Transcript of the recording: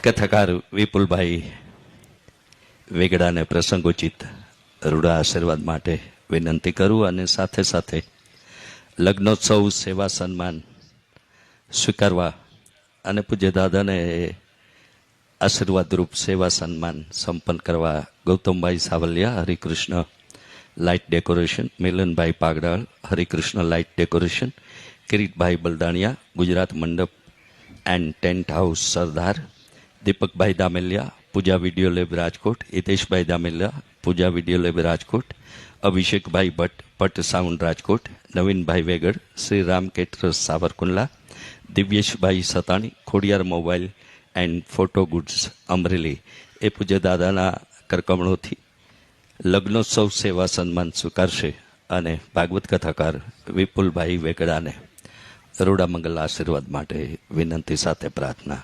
કથાકાર વિપુલભાઈ વેગડાને પ્રસંગોચિત રૂડા આશીર્વાદ માટે વિનંતી કરું અને સાથે સાથે લગ્નોત્સવ સેવા સન્માન સ્વીકારવા અને પૂજ્ય દાદાને આશીર્વાદરૂપ સેવા સન્માન સંપન્ન કરવા ગૌતમભાઈ Savaliya Harikrishna light decoration Milanbhai Pagdal Harikrishna light decoration Kiritbhai Baldaniya Gujarat Mandap and tent house Sardar Deepakbhai Damelia Pooja video lab Rajkot Hiteshbhai Damelia Pooja video lab Rajkot Abhishekbhai Bhatt Bhatt sound Rajkot Navinbhai Vegad Shri Ram caterers Savarkundla Divyeshbhai Satani Khodiyar mobile and photo goods Amreli એ પૂજ્ય દાદાના કરકમણોથી લગ્નોત્સવ સેવા સન્માન સ્વીકારશે અને ભાગવત કથાકાર વિપુલભાઈ વેગડાને રોડા મંગલ આશીર્વાદ માટે વિનંતી સાથે પ્રાર્થના